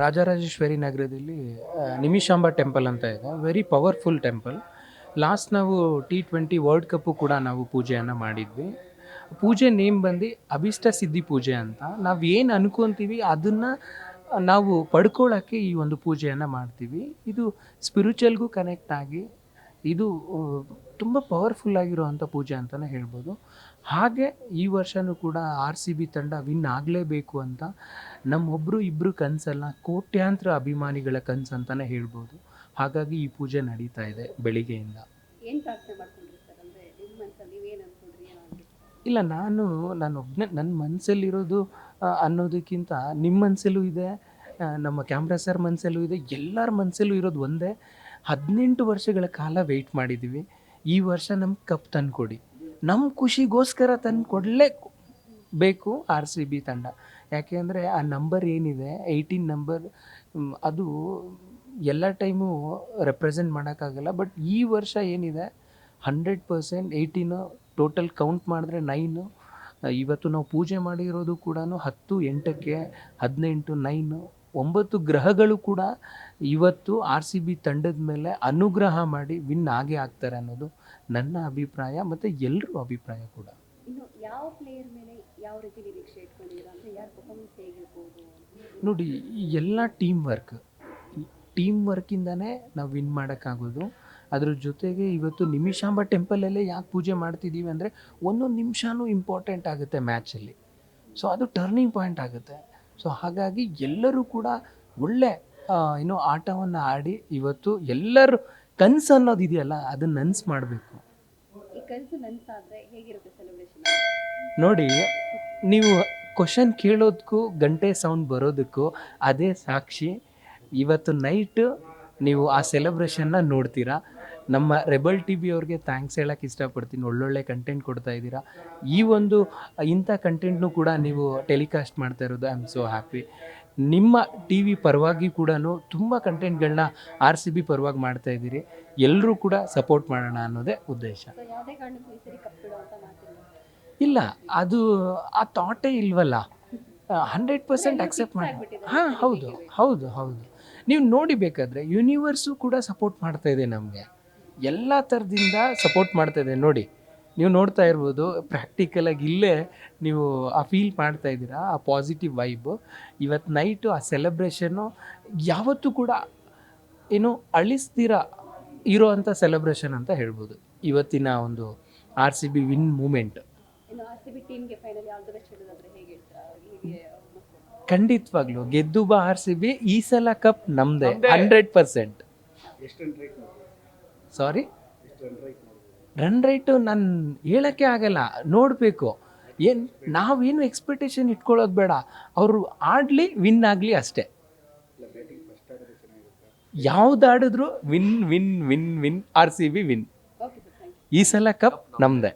ರಾಜರಾಜೇಶ್ವರಿ ನಗರದಲ್ಲಿ ನಿಮಿಷಾಂಬ ಟೆಂಪಲ್ ಅಂತ ಇದೆ. ವೆರಿ ಪವರ್ಫುಲ್ ಟೆಂಪಲ್ ಲಾಸ್ಟ್ ನಾವು ಟಿ ಟ್ವೆಂಟಿ ವರ್ಲ್ಡ್ ಕಪ್ಪು ಕೂಡ ನಾವು ಪೂಜೆಯನ್ನು ಮಾಡಿದ್ವಿ. ಪೂಜೆ ನೇಮ್ ಬಂದು ಅಭಿಷ್ಟ ಸಿದ್ಧಿ ಪೂಜೆ ಅಂತ. ನಾವು ಏನು ಅನ್ಕೊಂತೀವಿ ಅದನ್ನು ನಾವು ಪಡ್ಕೊಳ್ಳೋಕ್ಕೆ ಈ ಒಂದು ಪೂಜೆಯನ್ನು ಮಾಡ್ತೀವಿ. ಇದು ಸ್ಪಿರಿಚುವಲ್ಗೂ ಕನೆಕ್ಟ್ ಆಗಿ, ಇದು ತುಂಬ ಪವರ್ಫುಲ್ ಆಗಿರುವಂಥ ಪೂಜೆ ಅಂತಲೇ ಹೇಳ್ಬೋದು. ಹಾಗೆ ಈ ವರ್ಷವೂ ಕೂಡ ಆರ್ ಸಿ ಬಿ ತಂಡ ವಿನ್ ಆಗಲೇಬೇಕು ಅಂತ ನಮ್ಮೊಬ್ಬರು ಇಬ್ಬರು ಕನಸಲ್ಲ ಕೋಟ್ಯಾಂತರ ಅಭಿಮಾನಿಗಳ ಕನಸು ಅಂತಲೇ ಹೇಳ್ಬೋದು. ಹಾಗಾಗಿ ಈ ಪೂಜೆ ನಡೀತಾ ಇದೆ ಬೆಳಿಗ್ಗೆಯಿಂದ. ಏನ್ ಪ್ರಾರ್ಥನೆ ಮಾಡ್ಕೊಂಡ್ರಿ ಸರ್? ಅಂದ್ರೆ ನಿಮ್ಮ ಮನ್ಸಲ್ಲಿ ನೀವೇನ್ ಅನ್ಕೊಂಡ್ರಿ? ಏನಾಗ್ಲಿ ಇಲ್ಲ ನಾನು ನಾನು ಒಬ್ಬನೇ ನನ್ನ ಮನಸ್ಸಲ್ಲಿರೋದು ಆ, ಅನ್ನೋದಕ್ಕಿಂತ ನಿಮ್ಮ ಮನಸ್ಸಲ್ಲೂ ಇದೆ ಆ, ನಮ್ಮ ಕ್ಯಾಮ್ರಾ ಸರ್ ಮನಸ್ಸಲ್ಲೂ ಇದೆ ಎಲ್ಲರ ಮನಸ್ಸಲ್ಲೂ ಇರೋದು ಒಂದೇ. ಹದಿನೆಂಟು ವರ್ಷಗಳ ಕಾಲ ವೆಯ್ಟ್ ಮಾಡಿದ್ದೀವಿ ಈ ವರ್ಷ ನಮ್ಮ ಕಪ್ ತಂದುಕೊಡಿ. ನಮ್ಮ ಖುಷಿಗೋಸ್ಕರ ತಂದು ಕೊಡಲೇ ಬೇಕು ಆರ್ ಸಿ ಬಿ ತಂಡ. ಯಾಕೆಂದರೆ ಆ ನಂಬರ್ ಏನಿದೆ ಏಯ್ಟೀನ್ ನಂಬರ್ ಅದು ಎಲ್ಲ ಟೈಮು ರೆಪ್ರೆಸೆಂಟ್ ಮಾಡೋಕ್ಕಾಗಲ್ಲ. ಬಟ್ ಈ ವರ್ಷ ಏನಿದೆ hundred percent eighteen total count ಮಾಡಿದ್ರೆ ನೈನು ಇವತ್ತು ನಾವು ಪೂಜೆ ಮಾಡಿರೋದು ಕೂಡ ಹತ್ತು, ಎಂಟಕ್ಕೆ ಹದಿನೆಂಟು ನೈನು ಒಂಬತ್ತು ಗ್ರಹಗಳು ಕೂಡ ಇವತ್ತು ಆರ್ ಸಿ ಬಿ ತಂಡದ ಮೇಲೆ ಅನುಗ್ರಹ ಮಾಡಿ ವಿನ್ ಆಗೇ ಆಗ್ತಾರೆ ಅನ್ನೋದು ನನ್ನ ಅಭಿಪ್ರಾಯ ಮತ್ತು ಎಲ್ಲರೂ ಅಭಿಪ್ರಾಯ ಕೂಡ. ನೋಡಿ ಎಲ್ಲ ಟೀಮ್ ವರ್ಕ್ ಟೀಮ್ ವರ್ಕಿಂದನೇ ನಾವು ವಿನ್ ಮಾಡೋಕ್ಕಾಗೋದು. ಅದ್ರ ಜೊತೆಗೆ ಇವತ್ತು ನಿಮಿಷಾಂಬ ಟೆಂಪಲಲ್ಲೇ ಯಾಕೆ ಪೂಜೆ ಮಾಡ್ತಿದ್ದೀವಿ ಅಂದರೆ ಒಂದೊಂದು ನಿಮಿಷನೂ ಇಂಪಾರ್ಟೆಂಟ್ ಆಗುತ್ತೆ ಮ್ಯಾಚಲ್ಲಿ ಸೊ ಅದು ಟರ್ನಿಂಗ್ ಪಾಯಿಂಟ್ ಆಗುತ್ತೆ. ಸೊ ಹಾಗಾಗಿ ಎಲ್ಲರೂ ಕೂಡ ಒಳ್ಳೆ ಏನು ಆಟವನ್ನು ಆಡಿ ಇವತ್ತು ಎಲ್ಲರೂ ಕನಸು ಅನ್ನೋದು ಇದೆಯಲ್ಲ ಅದನ್ನು ನನ್ಸು ಮಾಡಬೇಕು. ನೋಡಿ ನೀವು ಕ್ವಶನ್ ಕೇಳೋದಕ್ಕೂ ಗಂಟೆ ಸೌಂಡ್ ಬರೋದಕ್ಕೂ ಅದೇ ಸಾಕ್ಷಿ. ಇವತ್ತು ನೈಟ್ ನೀವು ಆ ಸೆಲೆಬ್ರೇಷನ್ನ ನೋಡ್ತೀರಾ? ನಮ್ಮ ರೆಬಲ್ ಟಿ ವಿ ಅವ್ರಿಗೆ ಥ್ಯಾಂಕ್ಸ್ ಹೇಳಕ್ಕೆ ಇಷ್ಟಪಡ್ತೀನಿ. ಒಳ್ಳೊಳ್ಳೆ ಕಂಟೆಂಟ್ ಕೊಡ್ತಾ ಇದ್ದೀರಾ. ಈ ಒಂದು ಇಂಥ ಕಂಟೆಂಟ್ನು ಕೂಡ ನೀವು ಟೆಲಿಕಾಸ್ಟ್ ಮಾಡ್ತಾ ಇರೋದು ಐ ಆಮ್ ಸೋ ಹ್ಯಾಪಿ ನಿಮ್ಮ ಟಿ ವಿ ಪರವಾಗಿ ಕೂಡ ತುಂಬ ಕಂಟೆಂಟ್ಗಳನ್ನ ಆರ್ ಸಿ ಬಿ ಪರವಾಗಿ ಮಾಡ್ತಾ ಇದ್ದೀರಿ. ಎಲ್ಲರೂ ಕೂಡ ಸಪೋರ್ಟ್ ಮಾಡೋಣ ಅನ್ನೋದೇ ಉದ್ದೇಶ. ಇಲ್ಲ ಅದು ಆ ಥಾಟೇ ಇಲ್ವಲ್ಲ. ಹಂಡ್ರೆಡ್ ಪರ್ಸೆಂಟ್ ಅಕ್ಸೆಪ್ಟ್ ಮಾಡಿ ಹಾಂ ಹೌದು ಹೌದು ಹೌದು. ನೀವು ನೋಡಿ ಬೇಕಾದರೆ ಯೂನಿವರ್ಸು ಕೂಡ ಸಪೋರ್ಟ್ ಮಾಡ್ತಾ ಇದೆ ನಮಗೆ. ಎಲ್ಲ ಥರದಿಂದ ಸಪೋರ್ಟ್ ಮಾಡ್ತಾ ಇದೆ ನೋಡಿ ನೀವು ನೋಡ್ತಾ ಇರ್ಬೋದು ಪ್ರಾಕ್ಟಿಕಲಾಗಿ ಇಲ್ಲೇ ನೀವು ಆ ಫೀಲ್ ಮಾಡ್ತಾ ಇದ್ದೀರಾ ಆ ಪಾಸಿಟಿವ್ ವೈಬ್ ಇವತ್ತು ನೈಟು ಆ ಸೆಲೆಬ್ರೇಷನ್ನು ಯಾವತ್ತೂ ಕೂಡ ಏನು ಅಳಿಸ್ದಿರ ಇರೋ ಅಂಥ ಸೆಲೆಬ್ರೇಷನ್ ಅಂತ ಹೇಳ್ಬೋದು. ಇವತ್ತಿನ ಒಂದು R C B win moment ಖಂಡಿತವಾಗ್ಲು ಗೆದ್ದು ಬಾ ಆರ್ ಸಿ ಬಿ ಈ ಸಲ ಕಪ್ ನಮ್ದೇ hundred percent sorry run right ನಾನು ಹೇಳೋಕ್ಕೆ ಆಗಲ್ಲ ನೋಡಬೇಕು. ಏನು ನಾವೇನು ಎಕ್ಸ್ಪೆಕ್ಟೇಷನ್ ಇಟ್ಕೊಳ್ಳೋದು ಬೇಡ. ಅವರು ಆಡಲಿ ವಿನ್ ಆಗಲಿ ಅಷ್ಟೇ. ಯಾವ್ದು ಆಡಿದ್ರು win win win win R C B win ಈ ಸಲ ಕಪ್ ನಮ್ದೇ.